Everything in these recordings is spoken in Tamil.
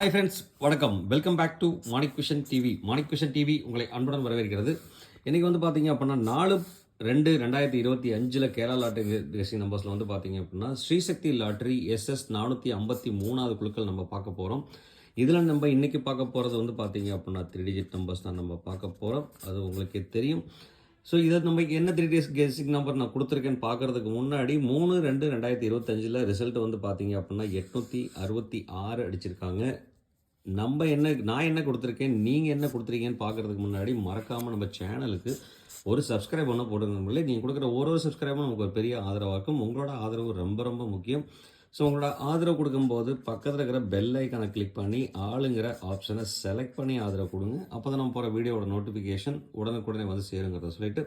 ஹாய் ஃப்ரெண்ட்ஸ் வணக்கம். Welcome back to Manik Kushan TV Manik Kushan TV உங்களை அன்புடன் வரவேற்கிறது. இன்றைக்கி வந்து பார்த்தீங்க அப்படின்னா நாலு ரெண்டு ரெண்டாயிரத்தி இருபத்தி அஞ்சில் கேரளா லாட்டரி ரேசிங் நம்பர்ஸில் வந்து பார்த்தீங்க அப்படின்னா ஸ்ரீசக்தி லாட்டரி எஸ்எஸ் நானூற்றி ஐம்பத்தி மூணாவது குழுக்கள் நம்ம பார்க்க போகிறோம் இதில் நம்ம இன்றைக்கி பார்க்க போகிறது வந்து பார்த்தீங்க அப்படின்னா த்ரீ டிஜிட் நம்பர்ஸ் தான் நம்ம பார்க்க போகிறோம் அது உங்களுக்கே தெரியும். ஸோ இதை நம்ம என்ன த்ரீ டேஸ் கேசிக் நம்பர் நான் கொடுத்துருக்கேன்னு பார்க்குறதுக்கு முன்னாடி மூணு ரெண்டு ரெண்டாயிரத்தி இருபத்தஞ்சில் ரிசல்ட் வந்து பார்த்தீங்க அப்படின்னா எட்நூற்றி அறுபத்தி ஆறு அடிச்சிருக்காங்க. நம்ம என்ன நான் என்ன கொடுத்துருக்கேன் நீங்கள் என்ன கொடுத்துருக்கீங்கன்னு பார்க்கறதுக்கு முன்னாடி மறக்காமல் நம்ம சேனலுக்கு ஒரு சப்ஸ்கிரைப் பண்ண போடுங்க. நீங்கள் கொடுக்குற ஒரு ஒரு சப்ஸ்கிரைபும் நமக்கு ஒரு பெரிய ஆதரவாக இருக்கும். உங்களோட ஆதரவு ரொம்ப ரொம்ப முக்கியம். ஸோ உங்களோட ஆதரவு கொடுக்கும்போது பக்கத்தில் இருக்கிற பெல் ஐக்கானை கிளிக் பண்ணி ஆளுங்கிற ஆப்ஷனை செலக்ட் பண்ணி ஆதரவு கொடுங்க. அப்போ தான் நம்ம போகிற வீடியோவோட நோட்டிஃபிகேஷன் உடனுக்குடனே வந்து சேருங்கிறத சொல்லிட்டு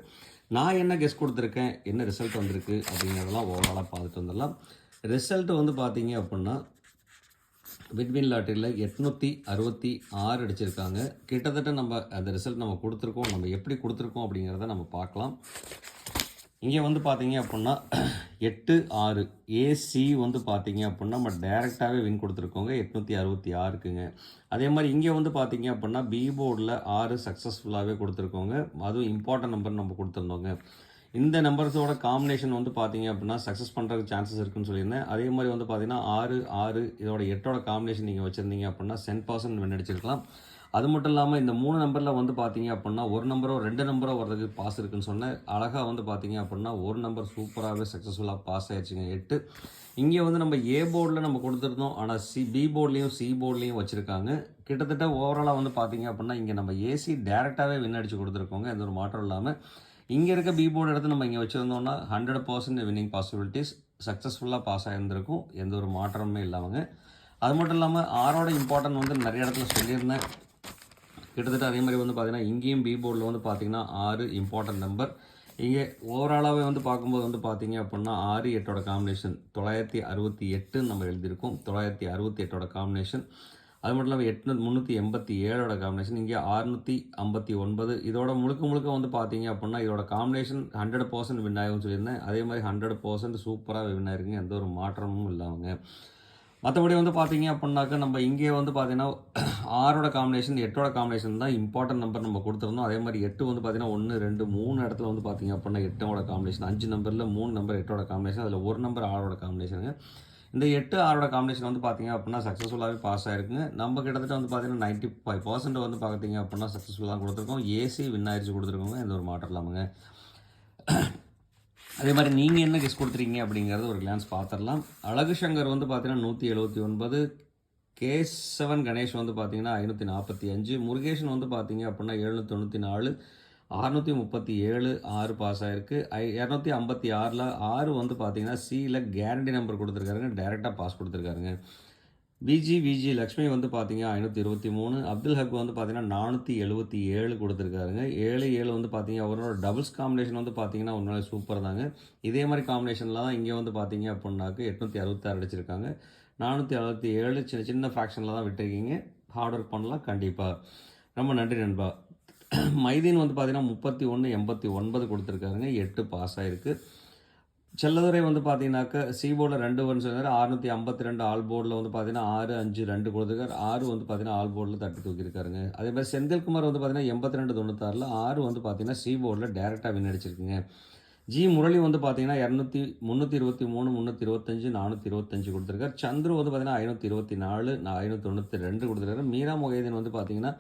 நான் என்ன கெஸ்ட் கொடுத்துருக்கேன் என்ன ரிசல்ட் வந்திருக்கு அப்படிங்கிறதெல்லாம் ஓவராலாக பார்த்துட்டு வந்துடலாம். ரிசல்ட் வந்து பார்த்தீங்க அப்படின்னா விட்வின் லாட்டரியில் எட்நூற்றி அறுபத்தி ஆறு அடிச்சிருக்காங்க. கிட்டத்தட்ட நம்ம அந்த ரிசல்ட் நம்ம கொடுத்துருக்கோம் நம்ம எப்படி கொடுத்துருக்கோம் அப்படிங்கிறத நம்ம பார்க்கலாம். இங்கே வந்து பார்த்தீங்க அப்படின்னா எட்டு ஆறு. ஏசி வந்து பார்த்தீங்க அப்படின்னா நம்ம டைரெக்டாகவே வின் கொடுத்துருக்கோங்க. எட்நூற்றி அறுபத்தி ஆறுக்குங்க. அதே மாதிரி இங்கே வந்து பார்த்தீங்க அப்படின்னா பி போர்டில் ஆறு சக்ஸஸ்ஃபுல்லாகவே கொடுத்துருக்கோங்க. அதுவும் இம்பார்ட்டன்ட் நம்பர் நம்ம கொடுத்துருந்தோங்க. இந்த நம்பர்ஸோட காம்பினேஷன் வந்து பார்த்தீங்க அப்படின்னா சக்ஸஸ் பண்ணுறதுக்கு சான்சஸ் இருக்குன்னு சொல்லியிருந்தேன். அதே மாதிரி வந்து பார்த்தீங்கன்னா ஆறு ஆறு இதோட எட்டோட காம்பினேஷன் நீங்கள் வச்சுருந்தீங்க அப்படின்னா சென் பர்சன்ட் வின் அடிச்சிருக்கலாம். அது மட்டும் இல்லாமல் இந்த மூணு நம்பரில் வந்து பார்த்தீங்க அப்படின்னா ஒரு நம்பரோ ரெண்டு நம்பரோ வர்றதுக்கு பாஸ் இருக்குன்னு சொன்னேன். அழகாக வந்து பார்த்தீங்க அப்படின்னா ஒரு நம்பர் சூப்பராகவே சக்ஸஸ்ஃபுல்லாக பாஸ் ஆயிடுச்சுங்க எட்டு. இங்கே வந்து நம்ம ஏ போர்டில் நம்ம கொடுத்துருந்தோம். ஆனால் சி பி போர்ட்லேயும் சி போர்ட்லேயும் வச்சுருக்காங்க. கிட்டத்தட்ட ஓவராலாக வந்து பார்த்தீங்க அப்படின்னா இங்கே நம்ம ஏசி டேரெக்டாகவே வின் அடித்து கொடுத்துருக்கோங்க. எந்த ஒரு மாற்றம் இல்லாமல் இங்கே இருக்க பி போர்டு எடுத்து நம்ம இங்கே வச்சுருந்தோம்னா ஹண்ட்ரட் பர்சன்ட் வின்னிங் பாசிபிலிட்டிஸ் சக்ஸஸ்ஃபுல்லாக பாஸ் ஆகியிருந்திருக்கும் எந்த ஒரு மாற்றமுமே இல்லாமல் அது மட்டும் இல்லாமல் ஆரோட இம்பார்ட்டன்ட் வந்து நிறைய இடத்துல சொல்லியிருந்தேன். கிட்டத்தட்ட அதே மாதிரி வந்து பார்த்தீங்கன்னா இங்கேயும் பி போர்டில் வந்து பார்த்தீங்கன்னா ஆறு இம்பார்ட்டன்ட் நம்பர் இங்கே ஓவராலாகவே வந்து பார்க்கும்போது வந்து பார்த்தீங்க அப்படின்னா ஆறு எட்டோட காம்பினேஷன் தொள்ளாயிரத்தி அறுபத்தி எட்டுன்னு நம்ம எழுதியிருக்கோம். தொள்ளாயிரத்தி அறுபத்தி எட்டோட காம்பினேஷன் அது மட்டும் இல்லாமல் எட்நூ முந்நூற்றி எண்பத்தி ஏழோட காம்பினேஷன் இங்கே அறுநூற்றி ஐம்பத்தி ஒன்பது. இதோட முழுக்க முழுக்க வந்து பார்த்தீங்க அப்படின்னா இதோட காம்பினேஷன் ஹண்ட்ரட் பர்சன்ட் வின் ஆகும்னு சொல்லியிருந்தேன். அதே மாதிரி ஹண்ட்ரட் பர்சன்ட் சூப்பராக வின் ஆயிருக்குங்க. எந்த ஒரு மாற்றமும் இல்லாமல் மற்றபடி வந்து பார்த்தீங்க அப்படின்னாக்கா நம்ம இங்கே வந்து பார்த்தீங்கன்னா ஆறோட காம்பினேஷன் எட்டோட காம்பினேஷன் தான் இம்பார்ட்டன்ட் நம்பர் நம்ம கொடுத்துருந்தோம். அதே மாதிரி எட்டு வந்து பார்த்தீங்கன்னா ஒன்று ரெண்டு மூணு இடத்துல வந்து பார்த்தீங்க அப்படின்னா எட்டோட காம்பினேஷன் அஞ்சு நம்பரில் மூணு நம்பர் எட்டோட காம்பினேஷன் அதில் ஒரு நம்பர் ஆறோட காம்பினேஷனுங்க இந்த எட்டு ஆறோட காம்பினேஷன் வந்து பார்த்தீங்க அப்படின்னா சக்ஸஸ்ஃபுல்லாகவே பாஸ் ஆயிருக்குங்க. நம்ம கிட்டத்தட்ட வந்து பார்த்தீங்கன்னா நைன்ட்டி ஃபைவ் பர்சன்ட் வந்து பார்த்தீங்க அப்படின்னா சக்ஸஸ்ஃபுல்லாக கொடுத்துருக்கோம். ஏசி வின் ஆயிடுச்சு கொடுத்துருக்கோங்க. எந்த ஒரு மாற்றம் இல்லாமங்க. அதே மாதிரி நீங்கள் என்ன கெஸ் கொடுத்துருக்கீங்க அப்படிங்கிறது ஒரு கிளான்ஸ் பார்த்துடலாம். அழகு சங்கர் வந்து பார்த்தீங்கன்னா நூற்றி எழுபத்தி ஒன்பது கேசவன் கணேஷ் வந்து பார்த்தீங்கன்னா ஐநூற்றி நாற்பத்தி அஞ்சு முருகேஷன் வந்து பார்த்தீங்க அப்படின்னா எழுநூற்றி தொண்ணூற்றி நாலு அறுநூற்றி முப்பத்தி ஏழு ஆறு பாஸ் ஆகிருக்கு ஐ இரநூத்தி ஐம்பத்தி ஆறில் ஆறு வந்து பார்த்தீங்கன்னா சியில் கேரண்டி நம்பர் கொடுத்துருக்காருங்க. டைரெக்டாக பாஸ் கொடுத்துருக்காருங்க. விஜி விஜி லக்ஷ்மி வந்து பார்த்தீங்க ஐநூற்றி இருபத்தி மூணு. அப்துல் ஹக் வந்து பார்த்தீங்கன்னா நானூற்றி எழுபத்தி ஏழு கொடுத்துருக்காருங்க. ஏழு ஏழு வந்து பார்த்தீங்க அவரோட டபுள்ஸ் காம்பினேஷன் வந்து பார்த்தீங்கன்னா உண்மையிலே சூப்பர் தாங்க. இதே மாதிரி காம்பினேஷனில் தான் இங்கே வந்து பார்த்தீங்க அப்படின்னாக்கு எட்நூற்றி அறுபத்தாறு அடிச்சிருக்காங்க. நானூற்றி அறுபத்தி ஏழு சின்ன சின்ன ஃப்ராக்ஷனில் தான் விட்டுருக்கீங்க. ஹார்ட் ஒர்க் பண்ணலாம் கண்டிப்பாக ரொம்ப நன்றி நண்பா. மைதீன் வந்து பார்த்தீங்கன்னா முப்பத்தி ஒன்று எண்பத்தி ஒன்பது கொடுத்துருக்காருங்க. எட்டு பாஸ் ஆகிருக்கு செல்லதுரை வந்து பார்த்தீங்கன்னாக்க சி போர்டில் ரெண்டு ஒன்று சொன்னார் அறுநூற்றி ஐம்பத்தி ரெண்டு ஆல் போர்டில் வந்து பார்த்தீங்கன்னா ஆறு அஞ்சு ரெண்டு கொடுத்துருக்காரு. ஆறு வந்து பார்த்தீங்கன்னா ஆல் போர்டில் தட்டி தூக்கியிருக்காருங்க. அதே மாதிரி செந்தில்குமார் வந்து பார்த்தீங்கன்னா எண்பத்தி ரெண்டு தொண்ணூத்தாறில் ஆறு வந்து பார்த்தீங்கன்னா சி போர்டில் டேரெக்டாக வின் அடிச்சிருக்குங்க. ஜி முரளி வந்து பார்த்தீங்கன்னா இரநூத்தி முந்நூற்றி இருபத்தி மூணு முந்நூற்றி இருபத்தஞ்சு நானூற்றி இருபத்தஞ்சு கொடுத்துருக்காரு. சந்துரு வந்து பார்த்தீங்கன்னா ஐநூற்றி இருபத்தி நாலு ஐநூற்றி தொண்ணூற்றி ரெண்டு கொடுத்துருக்காரு. மீரா முகைதீன் வந்து பார்த்தீங்கன்னா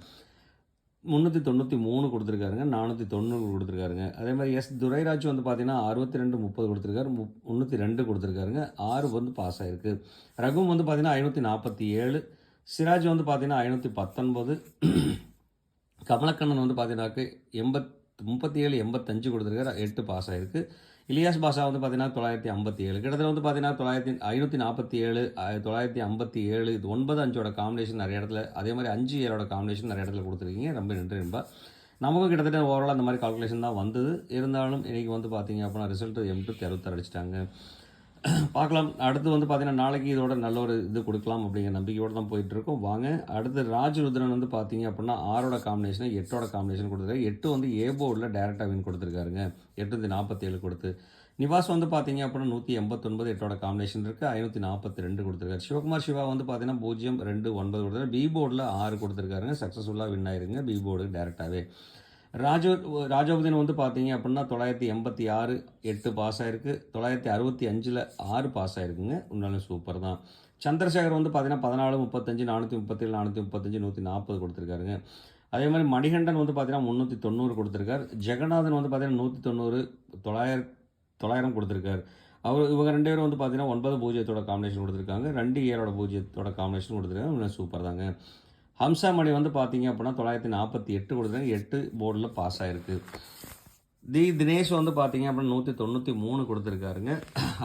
முந்நூற்றி தொண்ணூற்றி மூணு கொடுத்துருக்காருங்க நானூற்றி தொண்ணூறு கொடுத்துருக்காருங்க. அதே மாதிரி எஸ் துரைராஜ் வந்து பார்த்தீங்கன்னா அறுபத்தி ரெண்டு முப்பது கொடுத்துருக்காரு மு முந்நூற்றி ரெண்டு கொடுத்துருக்காருங்க. ஆறு வந்து பாஸ் ஆகிருக்கு ரகும் வந்து பார்த்தீங்கன்னா ஐநூற்றி நாற்பத்தி ஏழு சிராஜ் வந்து பார்த்தீங்கன்னா ஐநூற்றி பத்தொன்பது கமலக்கண்ணன் வந்து பார்த்தீங்கன்னாக்கு எண்பத் முப்பத்தி ஏழு எண்பத்தஞ்சு கொடுத்துருக்காரு எட்டு பாஸ் ஆகிருக்கு இலியாஸ் பாஷா வந்து பார்த்தீங்கன்னா தொள்ளாயிரத்தி ஐம்பத்தி ஏழு கிட்டத்தட்ட வந்து பார்த்தீங்கன்னா தொள்ளாயிரத்தி ஐநூற்றி நாற்பத்தி ஏழு தொள்ளாயிரத்தி ஐம்பத்தி ஏழு இது ஒன்பது அஞ்சோட காம்பினேஷன் நிறைய இடத்துல அதே மாதிரி அஞ்சு ஏழோட காம்பினேஷன் நிறைய இடத்துல கொடுத்துருக்கீங்க. ரொம்ப நன்றி ரொம்ப. நமக்கும் கிட்டத்தட்ட ஓவரால் அந்த மாதிரி கால்குலேஷன் தான் வந்தது. இருந்தாலும் இன்றைக்கி வந்து பார்த்தீங்க அப்படின்னா ரிசல்ட் எண்பத்தி அறுபத்தாறு அடிச்சிட்டாங்க. பார்க்கலாம். அடுத்து வந்து பார்த்தீங்கன்னா நாளைக்கு இதோட நல்ல ஒரு இது கொடுக்கலாம் அப்படிங்கிற நம்பிக்கையோடு தான் போயிட்டுருக்கோம். வாங்க அடுத்து ராஜருத்ரன் வந்து பார்த்தீங்க அப்படின்னா ஆறோட காம்பினேஷனை எட்டோட காம்பினேஷன் கொடுத்துருக்காரு. எட்டு வந்து ஏ போர்டில் டேரெக்டாக வின் கொடுத்துருக்காருங்க. எட்டு நாற்பத்தேழு கொடுத்து. நிவாஸ் வந்து பார்த்தீங்க அப்படின்னா நூற்றி எண்பத்தொன்பது எட்டோட காம்பினேஷன் இருக்குது ஐநூற்றி நாற்பத்தி ரெண்டு கொடுத்துருக்காரு. சிவகுமார் சிவா வந்து பார்த்தீங்கன்னா பூஜ்ஜியம் ரெண்டு ஒன்பது கொடுத்துருக்காரு. பி போர்டில் ஆறு கொடுத்துருக்காருங்க. சக்ஸஸ்ஃபுல்லாக வின் ஆயிருங்க. பி போர்டு டேரெக்டாகவே ராஜோ ராஜோபதின் வந்து பார்த்தீங்க அப்படின்னா தொள்ளாயிரத்தி எண்பத்தி ஆறு எட்டு பாஸ் ஆயிருக்கு. தொள்ளாயிரத்தி அறுபத்தி அஞ்சில் ஆறு பாஸ் ஆயிருக்குங்க. உன்னாலும் சூப்பர் தான். சந்திரசேகர் வந்து பார்த்தீங்கன்னா பதினாலு முப்பத்தஞ்சு நானூற்றி முப்பத்தேழு நானூற்றி முப்பத்தஞ்சு நூற்றி நாற்பது கொடுத்துருக்காருங்க. அதே மாதிரி மணிகண்டன் வந்து பார்த்தீங்கன்னா முந்நூற்றி தொண்ணூறு கொடுத்துருக்காரு. ஜெகநாதன் வந்து பார்த்தீங்கன்னா நூற்றி தொண்ணூறு தொள்ளாயிரம் தொள்ளாயிரம் கொடுத்துருக்காரு. அவர் இவங்க ரெண்டு பேரும் வந்து பார்த்தீங்கன்னா ஒன்பது பூஜ்ஜியத்தோட காம்பினேஷன் கொடுத்துருக்காங்க. ரெண்டு ஏரோட பூஜ்ஜியத்தோட காம்பினேஷன் கொடுத்துருக்காங்க. இன்னும் சூப்பர் தாங்க. ஹம்சாமணி வந்து பார்த்தீங்க அப்படின்னா தொள்ளாயிரத்தி நாற்பத்தி எட்டு கொடுத்துருக்காங்க எட்டு போர்டில் பாஸ் ஆகிருக்கு தி தினேஷ் வந்து பார்த்தீங்க அப்படின்னா நூற்றி தொண்ணூற்றி மூணு கொடுத்துருக்காருங்க.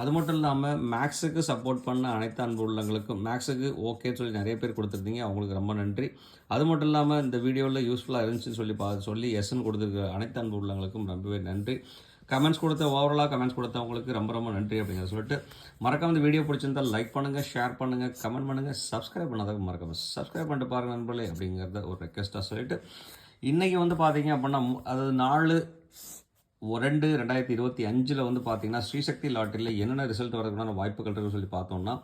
அது மட்டும் இல்லாமல் மேக்ஸுக்கு சப்போர்ட் பண்ண அனைத்து அன்பு உள்ளங்களுக்கும் மேக்ஸுக்கு ஓகேன்னு சொல்லி நிறைய பேர் கொடுத்துருந்தீங்க. அவங்களுக்கு ரொம்ப நன்றி. அது மட்டும் இல்லாமல் இந்த வீடியோவில் யூஸ்ஃபுல்லாக இருந்துச்சுன்னு சொல்லி பா சொல்லி எஸ்ன்னு கொடுத்துருக்க அனைத்து அன்பு உள்ளங்களுக்கும் ரொம்பவே நன்றி. கமெண்ட்ஸ் கொடுத்த ஓவராலாக கமெண்ட்ஸ் கொடுத்தவங்களுக்கு ரொம்ப ரொம்ப நன்றி அப்படிங்கிறத சொல்லிட்டு மறக்காம இந்த வீடியோ பிடிச்சிருந்தால் லைக் பண்ணுங்கள் ஷேர் பண்ணுங்கள் கமெண்ட் பண்ணுங்கள் சப்ஸ்கிரைப் பண்ணாதவங்க மறக்காம சப்ஸ்கிரைப் பண்ணிட்டு பாருங்க நண்பர்களே அப்படிங்கிறத ஒரு ரெக்வெஸ்ட்டாக சொல்லிட்டு இன்றைக்கி வந்து பார்த்தீங்க அப்படின்னா மு- அதாவது நாலு ரெண்டு ரெண்டாயிரத்தி இருபத்தி அஞ்சில் வந்து பார்த்தீங்கன்னா ஸ்ரீசக்தி லாட்டரியில் என்னென்ன ரிசல்ட் வரதுக்கான வாய்ப்புகள் இருக்குன்னு சொல்லி பார்த்தோம்னா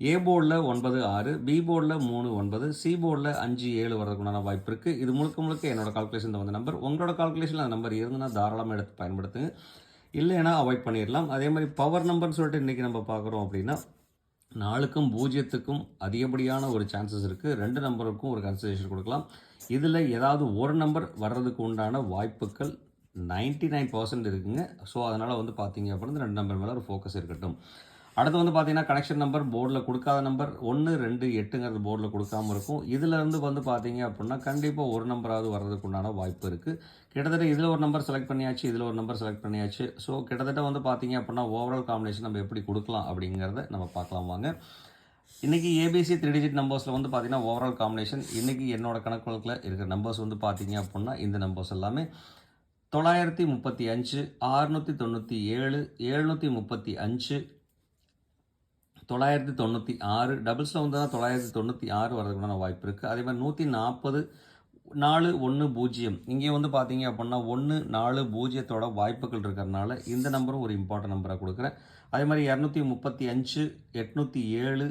ஏ போர்டில் ஒன்பது ஆறு பி போர்டில் மூணு ஒன்பது சி போர்டில் அஞ்சு ஏழு வரதுக்குண்டான வாய்ப்பு இருக்குது இது முழுக்க முழுக்க என்னோட கால்குலேஷன் வந்த நம்பர் உங்களோட கால்குலேஷனில் அந்த நம்பர் இருந்ததுன்னா தாராளமாக எடுத்து பயன்படுத்துங்க. இல்லைன்னா அவாய்ட் பண்ணிடலாம். அதே மாதிரி பவர் நம்பர்னு சொல்லிட்டு இன்றைக்கி நம்ம பார்க்குறோம் அப்படின்னா நாலுக்கும் பூஜ்ஜியத்துக்கும் அதிகப்படியான ஒரு சான்சஸ் இருக்குது ரெண்டு நம்பருக்கும் ஒரு கன்சிடரேஷன் கொடுக்கலாம். இதில் ஏதாவது ஒரு நம்பர் வர்றதுக்கு உண்டான வாய்ப்புகள் 99% நைன் பர்சன்ட் இருக்குங்க. ஸோ அதனால் வந்து பார்த்தீங்க அப்படின்னா ரெண்டு நம்பர் மேலே ஒரு ஃபோக்கஸ் இருக்கட்டும். அடுத்து வந்து பார்த்தீங்கன்னா கனெக்ஷன் நம்பர் போர்டில் கொடுக்காத நம்பர் ஒன்று ரெண்டு எட்டுங்கிறது போர்டில் கொடுக்காம இருக்கும். இதுலேருந்து வந்து பார்த்தீங்க அப்படின்னா கண்டிப்பாக ஒரு நம்பராவது வர்றதுக்கு உண்டான வாய்ப்பு இருக்குது கிட்டத்தட்ட இதில் ஒரு நம்பர் செலக்ட் பண்ணியாச்சு இதில் ஒரு நம்பர் செலக்ட் பண்ணியாச்சு. ஸோ கிட்டத்தட்ட வந்து பார்த்தீங்க அப்படின்னா ஓவரால் காம்பினேஷன் நம்ம எப்படி கொடுக்கலாம் அப்படிங்கிறத நம்ம பார்க்கலாம் வாங்க. இன்றைக்கி ஏபிசி த்ரீ டிஜிட் நம்பர்ஸில் வந்து பார்த்தீங்கன்னா ஓவரால் காம்பினேஷன் இன்றைக்கி என்னோட கணக்கு வழக்கில் இருக்கிற நம்பர்ஸ் வந்து பார்த்தீங்க அப்படின்னா இந்த நம்பர்ஸ் எல்லாமே தொள்ளாயிரத்தி முப்பத்தி அஞ்சு ஆறுநூற்றி தொண்ணூற்றி ஏழு எழுநூற்றி முப்பத்தி அஞ்சு தொள்ளாயிரத்தி தொண்ணூற்றி ஆறு டபுள்ஸில் தான் தொள்ளாயிரத்தி தொண்ணூற்றி ஆறு வரதுக்குண்டான வாய்ப்பு இருக்குது அதே மாதிரி நூற்றி நாற்பது நாலு ஒன்று பூஜ்ஜியம். இங்கே வந்து பார்த்தீங்க அப்படின்னா ஒன்று நாலு பூஜ்ஜியத்தோட வாய்ப்புகள் இருக்கிறதுனால இந்த நம்பரும் ஒரு இம்பார்ட்டன்ட் நம்பராக கொடுக்குறேன். அதே மாதிரி இரநூத்தி முப்பத்தி அஞ்சு எட்நூற்றி ஏழு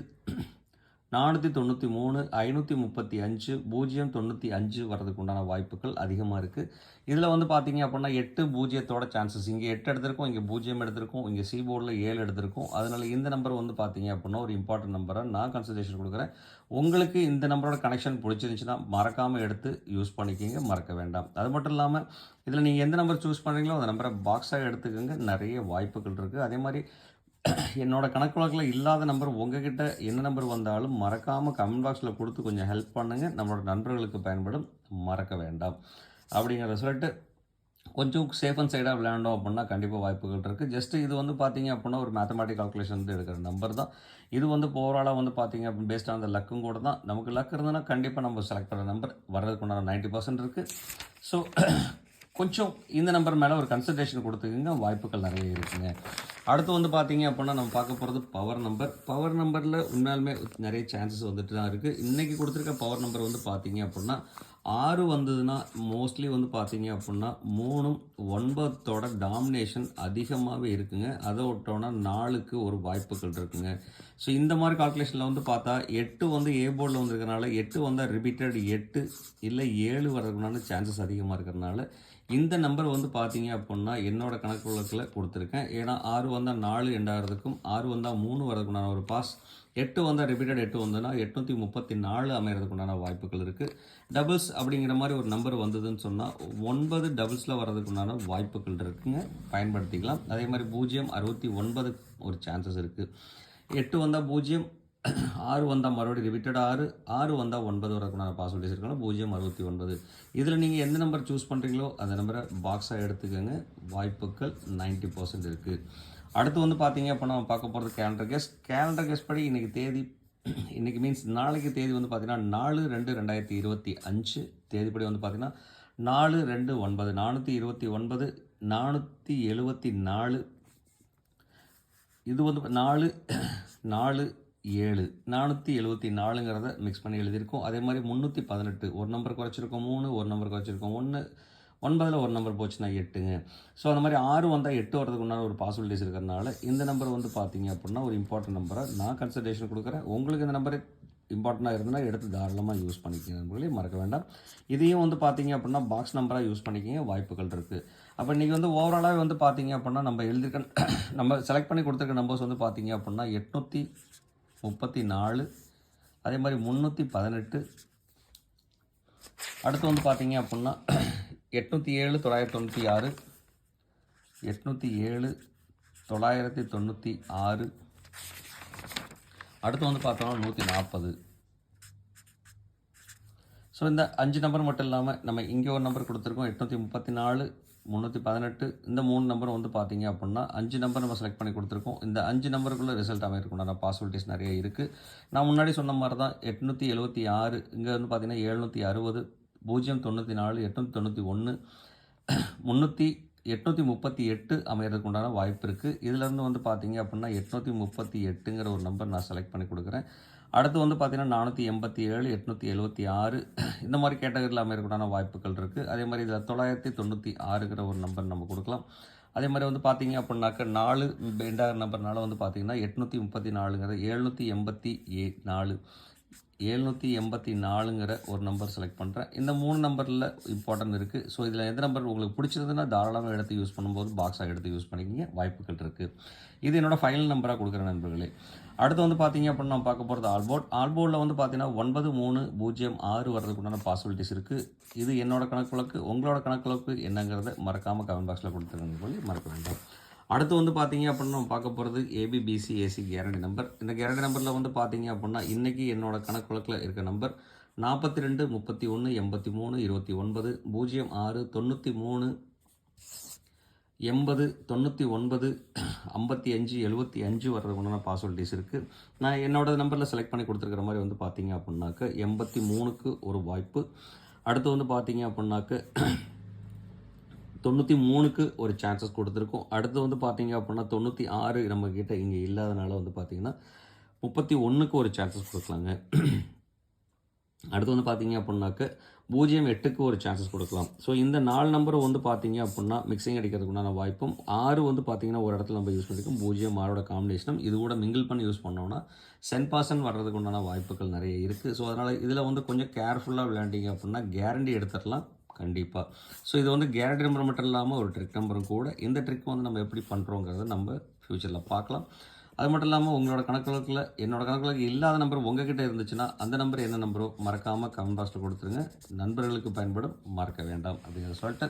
நானூற்றி தொண்ணூற்றி மூணு ஐநூற்றி முப்பத்தி அஞ்சு பூஜ்ஜியம் தொண்ணூற்றி அஞ்சு வரதுக்கு உண்டான வாய்ப்புகள் அதிகமாக இருக்குது இதில் வந்து பார்த்தீங்க அப்படின்னா எட்டு பூஜ்ஜியத்தோட சான்சஸ் இங்கே எட்டு எடுத்திருக்கோம் இங்கே பூஜ்ஜியம் எடுத்திருக்கோம் இங்கே சி போர்டில் ஏழு எடுத்திருக்கோம். அதனால் இந்த நம்பர் வந்து பார்த்தீங்க அப்படின்னா ஒரு இம்பார்ட்டன்ட் நம்பரை நான் கன்சல்டேஷன் கொடுக்குறேன். உங்களுக்கு இந்த நம்பரோட கனெக்ஷன் பிடிச்சிருந்துச்சுன்னா மறக்காமல் எடுத்து யூஸ் பண்ணிக்கிங்க மறக்க வேண்டாம். அது மட்டும் இல்லாமல் இதில் நீங்கள் எந்த நம்பர் சூஸ் பண்ணுறீங்களோ அந்த நம்பரை பாக்ஸாக எடுத்துக்கோங்க. நிறைய வாய்ப்புகள் இருக்குது அதே மாதிரி என்னோடய கணக்கு வழக்கில் இல்லாத நம்பர் உங்ககிட்ட என்ன நம்பர் வந்தாலும் மறக்காமல் கமெண்ட் பாக்ஸில் கொடுத்து கொஞ்சம் ஹெல்ப் பண்ணுங்கள் நம்மளோட நண்பர்களுக்கு பயன்படும். மறக்க வேண்டாம். அப்படிங்கிறத சொல்லிட்டு கொஞ்சம் சேஃப் அண்ட் சைடாக விளையாண்டோம் அப்படின்னா கண்டிப்பாக வாய்ப்புகள் இருக்குது ஜஸ்ட்டு இது வந்து பார்த்தீங்க அப்படின்னா ஒரு மேத்தமெட்டிக் கால்குலேஷன் வந்து எடுக்கிற நம்பர் தான். இது வந்து ஓவராலாக வந்து பார்த்தீங்க அப்படின்னு பேஸ்ட் ஆன் லக்கும் கூட தான். நமக்கு லக் இருந்ததுன்னா கண்டிப்பாக நம்ம செலக்ட் பண்ணுற நம்பர் வர்றதுக்கு உண்டான நைன்ட்டி பர்சன்ட் இருக்குது ஸோ கொஞ்சம் இந்த நம்பர் மேலே ஒரு கன்சன்ட்ரேஷன் கொடுத்துக்குங்க. வாய்ப்புகள் நிறைய இருக்குங்க. அடுத்து வந்து பார்த்தீங்க அப்படின்னா நம்ம பார்க்க போகிறது பவர் நம்பர் பவர் நம்பரில் உண்மையாலுமே நிறைய சான்சஸ் வந்துட்டு தான் இருக்குது இன்றைக்கி கொடுத்துருக்க பவர் நம்பர் வந்து பார்த்தீங்க அப்படின்னா ஆறு வந்ததுன்னா மோஸ்ட்லி வந்து பார்த்தீங்க அப்படின்னா மூணும் ஒன்பதோட டாமினேஷன் அதிகமாகவே இருக்குங்க. அதை விட்டோன்னா நாலுக்கு ஒரு வாய்ப்புகள் இருக்குங்க. ஸோ இந்த மாதிரி கால்குலேஷனில் வந்து பார்த்தா எட்டு வந்து ஏ போர்டில் வந்திருக்கனால எட்டு வந்தால் ரிப்பீட்டட் எட்டு இல்லை ஏழு வர்றதுக்குனால சான்சஸ் அதிகமாக இருக்கிறனால இந்த நம்பர் வந்து பார்த்தீங்க அப்படின்னா என்னோட கணக்கு வழக்கில் கொடுத்துருக்கேன். ஏன்னா ஆறு வந்தால் நாலு எண்டாகிறதுக்கும் ஆறு வந்தால் மூணு வரதுக்குண்டான ஒரு பாஸ் எட்டு வந்தால் ரிப்பீட்டட் எட்டு வந்ததுன்னா எட்நூற்றி முப்பத்தி நாலு அமைகிறதுக்குண்டான வாய்ப்புகள் இருக்குது டபுள்ஸ் அப்படிங்கிற மாதிரி ஒரு நம்பர் வந்ததுன்னு சொன்னால் ஒன்பது டபுள்ஸில் வர்றதுக்குண்டான வாய்ப்புகள் இருக்குங்க. பயன்படுத்திக்கலாம். அதே மாதிரி பூஜ்ஜியம் அறுபத்தி ஒன்பது ஒரு சான்சஸ் இருக்குது எட்டு வந்தால் பூஜ்ஜியம் ஆறு வந்தால் மறுபடியும் ரிப்பீட்டட் ஆறு. ஆறு வந்தால் ஒன்பது வரக்குண்டான பாஸ்வேர்ட் இருக்கலாம் பூஜ்ஜியம் அறுபத்தி ஒன்பது. இதில் நீங்கள் எந்த நம்பர் சூஸ் பண்ணுறீங்களோ அந்த நம்பரை பாக்ஸாக எடுத்துக்கோங்க. வாய்ப்புகள் 90% பர்சன்ட் இருக்குது அடுத்து வந்து பார்த்தீங்க அப்படின்னா நம்ம பார்க்க போகிறது கேலண்டர் கெஸ்ட் கேலண்டர் கெஸ்ட் படி இன்றைக்கி தேதி இன்றைக்கி மீன்ஸ் நாளைக்கு தேதி வந்து பார்த்தீங்கன்னா நாலு ரெண்டு ரெண்டாயிரத்தி இருபத்தி அஞ்சு. தேதிப்படி வந்து பார்த்தீங்கன்னா நாலு ரெண்டு ஒன்பது. நானூற்றி இருபத்தி ஒன்பது நானூற்றி எழுபத்தி நாலு. இது வந்து நாலு நாலு ஏழு. நானூற்றி எழுபத்தி நாலுங்கிறத மிக்ஸ் பண்ணி எழுதியிருக்கோம். அதே மாதிரி முந்நூற்றி பதினெட்டு. ஒரு நம்பர் குறைச்சிருக்கோம் மூணு. ஒரு நம்பர் குறைச்சிருக்கோம் ஒன்று ஒன்பதில் ஒரு நம்பர் போச்சுன்னா எட்டுங்க. ஸோ அந்த மாதிரி ஆறு வந்தால் எட்டு வரதுக்கு உண்டான ஒரு பாசிபிலிட்டிஸ் இருக்கிறதுனால இந்த நம்பர் வந்து பார்த்தீங்க அப்படின்னா ஒரு இம்பார்ட்டன்ட் நம்பரை நான் கன்சல்டேஷன் கொடுக்குறேன். உங்களுக்கு இந்த நம்பர் இம்பார்ட்டண்ட்டாக இருந்ததுன்னா எடுத்து தாராளமாக யூஸ் பண்ணிக்கங்க நண்பர்களே. மறக்க வேண்டாம். இதையும் வந்து பார்த்தீங்க அப்படின்னா பாக்ஸ் நம்பராக யூஸ் பண்ணிக்கிங்க. வாய்ப்புகள் இருக்குது அப்போ இன்றைக்கி வந்து ஓவராலாகவே வந்து பார்த்தீங்க அப்படின்னா நம்ம எழுதிருக்க நம்ம செலக்ட் பண்ணி கொடுத்துருக்க நம்பர்ஸ் வந்து பார்த்தீங்க அப்படின்னா எட்நூற்றி முப்பத்தி நாலு அதே மாதிரி முந்நூற்றி பதினெட்டு அடுத்து வந்து பார்த்தீங்க அப்புடின்னா எட்நூற்றி ஏழு தொள்ளாயிரத்தி தொண்ணூற்றி ஆறு. எட்நூற்றி ஏழு தொள்ளாயிரத்தி தொண்ணூற்றி ஆறு. அடுத்து வந்து பார்த்தோம்னா நூற்றி நாற்பது ஸோ இந்த அஞ்சு நம்பர் மட்டும் இல்லாமல் நம்ம இங்கே ஒரு நம்பர் கொடுத்துருக்கோம் எட்நூற்றி முப்பத்தி நாலு முந்நூற்றி பதினெட்டு. இந்த மூணு நம்பர் வந்து பார்த்தீங்க அப்படின்னா அஞ்சு நம்பர் நம்ம செலக்ட் பண்ணி கொடுத்துருக்கோம். இந்த அஞ்சு நம்பருக்குள்ளே ரிசல்ட் அமையிருக்குண்டான பாசிபிலிட்டிஸ் நிறைய இருக்குது நான் முன்னாடி சொன்ன மாதிரி தான் எட்நூற்றி எழுபத்தி ஆறு இங்கே வந்து பார்த்தீங்கன்னா எழுநூற்றி அறுபது பூஜ்ஜியம் தொண்ணூற்றி நாலு எட்நூற்றி தொண்ணூற்றி ஒன்று முந்நூற்றி எட்நூற்றி முப்பத்தி எட்டு அமையறதுக்கு உண்டான வாய்ப்பு இருக்குது இதுலேருந்து வந்து பார்த்தீங்க அப்படின்னா எட்நூற்றி முப்பத்தி எட்டுங்கிற ஒரு நம்பர் நான் செலக்ட் பண்ணி கொடுக்குறேன். அடுத்து வந்து பார்த்தீங்கன்னா நானூற்றி எண்பத்தி ஏழு எட்நூற்றி எழுபத்தி ஆறு. இந்த மாதிரி கேட்டகரியில் அமையறதுக்குண்டான வாய்ப்புகள் இருக்குது அதே மாதிரி இதில் தொள்ளாயிரத்தி தொண்ணூற்றி ஆறுங்கிற ஒரு நம்பர் நம்ம கொடுக்கலாம். அதே மாதிரி வந்து பார்த்தீங்க அப்படின்னாக்க நாலு ரெண்டாயிரம் நம்பர்னால வந்து பார்த்தீங்கன்னா எட்நூற்றி முப்பத்தி நாலுங்கிற எழுநூற்றி எண்பத்தி ஏ நாலு எழுநூற்றி எண்பத்தி நாலுங்கிற ஒரு நம்பர் செலக்ட் பண்ணுறேன் இந்த மூணு நம்பரில் இம்பார்ட்டன்ட் இருக்குது ஸோ இதில் எந்த நம்பர் உங்களுக்கு பிடிச்சிருந்ததுன்னா தாராளமாக எடுத்து யூஸ் பண்ணும்போது பாக்ஸாக எடுத்து யூஸ் பண்ணிக்கிங்க. வாய்ப்புகள் இருக்குது இது என்னோடய ஃபைனல் நம்பராக கொடுக்குற நண்பர்களே. அடுத்து வந்து பார்த்தீங்க அப்படின்னு நம்ம பார்க்க போகிறது ஆல்போர்ட் ஆல்போர்டில் வந்து பார்த்தீங்கன்னா ஒன்பது மூணு பூஜ்ஜியம் ஆறு வர்றதுக்கு உண்டான பாசிபிலிட்டிஸ் இருக்குது இது என்னோட கணக்குகளுக்கு உங்களோட வழக்கு என்னங்கிறத மறக்காமல் கமெண்ட் பாக்ஸில் கொடுத்துருங்க சொல்லி மறக்க வேண்டாம். அடுத்து வந்து பார்த்தீங்க அப்படின்னா நம்ம பார்க்க போகிறது ஏபிபிசி ஏசி கேரண்டி நம்பர் இந்த கேரண்டி நம்பரில் வந்து பார்த்தீங்க அப்படின்னா இன்றைக்கி என்னோட கணக்குழக்கில் இருக்க நம்பர் நாற்பத்தி ரெண்டு முப்பத்தி ஒன்று எண்பத்தி மூணு இருபத்தி ஒன்பது பூஜ்ஜியம் ஆறு தொண்ணூற்றி மூணு எண்பது தொண்ணூற்றி ஒன்பது ஐம்பத்தி அஞ்சு எழுபத்தி அஞ்சு வர்றது உண்டான பாசிபிலிட்டிஸ் இருக்குது நான் என்னோடய நம்பரில் செலக்ட் பண்ணி கொடுத்துருக்குற மாதிரி வந்து பார்த்தீங்க அப்படின்னாக்க எண்பத்தி மூணுக்கு ஒரு வாய்ப்பு. அடுத்து வந்து பார்த்தீங்க அப்படின்னாக்க தொண்ணூற்றி மூணுக்கு ஒரு சான்சஸ் கொடுத்துருக்கோம். அடுத்து வந்து பார்த்தீங்க அப்படின்னா தொண்ணூற்றி ஆறு நம்மக்கிட்ட இங்கே இல்லாதனால வந்து பார்த்திங்கன்னா முப்பத்தி ஒன்றுக்கு ஒரு சான்சஸ் கொடுக்கலாங்க. அடுத்து வந்து பார்த்தீங்க அப்படின்னாக்க பூஜ்ஜியம் எட்டுக்கு ஒரு சான்சஸ் கொடுக்கலாம். ஸோ இந்த நாலு நம்பரும் வந்து பார்த்தீங்க அப்படின்னா மிக்சிங் அடிக்கிறதுக்குண்டான வாய்ப்பும் ஆறு வந்து பார்த்தீங்கன்னா ஒரு இடத்துல நம்ம யூஸ் பண்ணிருக்கோம். பூஜ்ஜியம் ஆறோட காம்பினேஷனும் இது கூட மிங்கிள் பண்ணி யூஸ் பண்ணோம்னா சென் பர்சன்ட் வர்றதுக்கு உண்டான வாய்ப்புகள் நிறைய இருக்குது ஸோ அதனால் இதில் வந்து கொஞ்சம் கேர்ஃபுல்லாக விளையாண்டிங்க அப்படின்னா கேரண்டி எடுத்துடலாம் கண்டிப்பாக ஸோ இது வந்து கேரண்டி நம்பர் மட்டும் இல்லாமல் ஒரு ட்ரிக் நம்பரும் கூட இந்த ட்ரிக் வந்து நம்ம எப்படி பண்ணுறோங்கிறத நம்ம ஃப்யூச்சரில் பார்க்கலாம். அது மட்டும் இல்லாமல் உங்களோட கணக்குகளுக்கில் என்னோட கணக்குகளுக்கு இல்லாத நம்பர் உங்ககிட்ட இருந்துச்சுன்னா அந்த நம்பர் என்ன நம்பரோ மறக்காமல் கமெண்ட் பாக்ஸில் கொடுத்துருங்க. நண்பர்களுக்கு பயன்படும் மறக்க வேண்டாம் அப்படிங்கிறத சொல்லிட்டு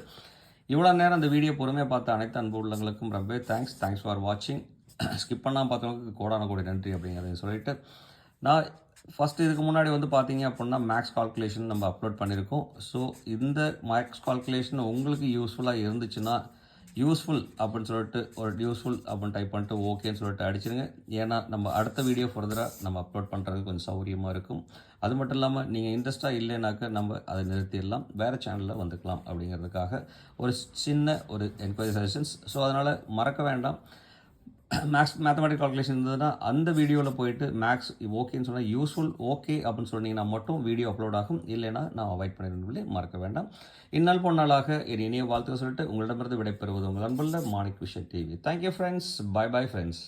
இவ்வளோ நேரம் அந்த வீடியோ பொறுமையாக பார்த்த அனைத்து அன்பு உள்ளங்களுக்கும் ரொம்பவே தேங்க்ஸ் தேங்க்ஸ் ஃபார் வாட்சிங் ஸ்கிப் பண்ணாமல் பார்த்தவங்களுக்கு கோடான கோடி நன்றி அப்படிங்கிறத சொல்லிட்டு நான் ஃபஸ்ட் இதுக்கு முன்னாடி வந்து பார்த்தீங்க அப்படின்னா மேக்ஸ் கால்குலேஷன் நம்ம அப்லோட் பண்ணியிருக்கோம். ஸோ இந்த மேக்ஸ் கால்குலேஷன் உங்களுக்கு யூஸ்ஃபுல்லாக இருந்துச்சுன்னா யூஸ்ஃபுல் அப்படின்னு சொல்லிட்டு ஒரு யூஸ்ஃபுல் அப்படின்னு டைப் பண்ணிட்டு ஓகேன்னு சொல்லிட்டு அடிச்சிருங்க. ஏன்னா நம்ம அடுத்த வீடியோ ஃபர்தராக நம்ம அப்லோட் பண்ணுறதுக்கு கொஞ்சம் சௌகரியமாக இருக்கும். அது மட்டும் இல்லாமல் நீங்கள் இன்ட்ரெஸ்ட்டாக இல்லைனாக்க நம்ம அதை நிறுத்திடலாம். வேறு சேனலில் வந்துக்கலாம் அப்படிங்கிறதுக்காக ஒரு சின்ன ஒரு என்கொயரி சஜஷன்ஸ் ஸோ அதனால் மறக்க வேண்டாம். மேக்ஸ் மேத்தமெட்டிக் கால்குலேஷன் இருந்ததுன்னா அந்த வீடியோவில் போயிட்டு மேக்ஸ் ஓகேன்னு சொன்னால் யூஸ்ஃபுல் ஓகே அப்படின்னு சொன்னீங்கன்னா மட்டும் வீடியோ அப்லோட் ஆகும். இல்லைன்னா நான் அவாய்ட் பண்ணிடுறேன் மறக்க வேண்டாம். இந்நாள் பொன்னாளாக என் இனிய வாழ்த்துக்கள் சொல்லிட்டு உங்களிடமிருந்து விடைபெறுவது உங்கள் அன்புள்ள மாணிக் விஷய TV thank you friends bye bye friends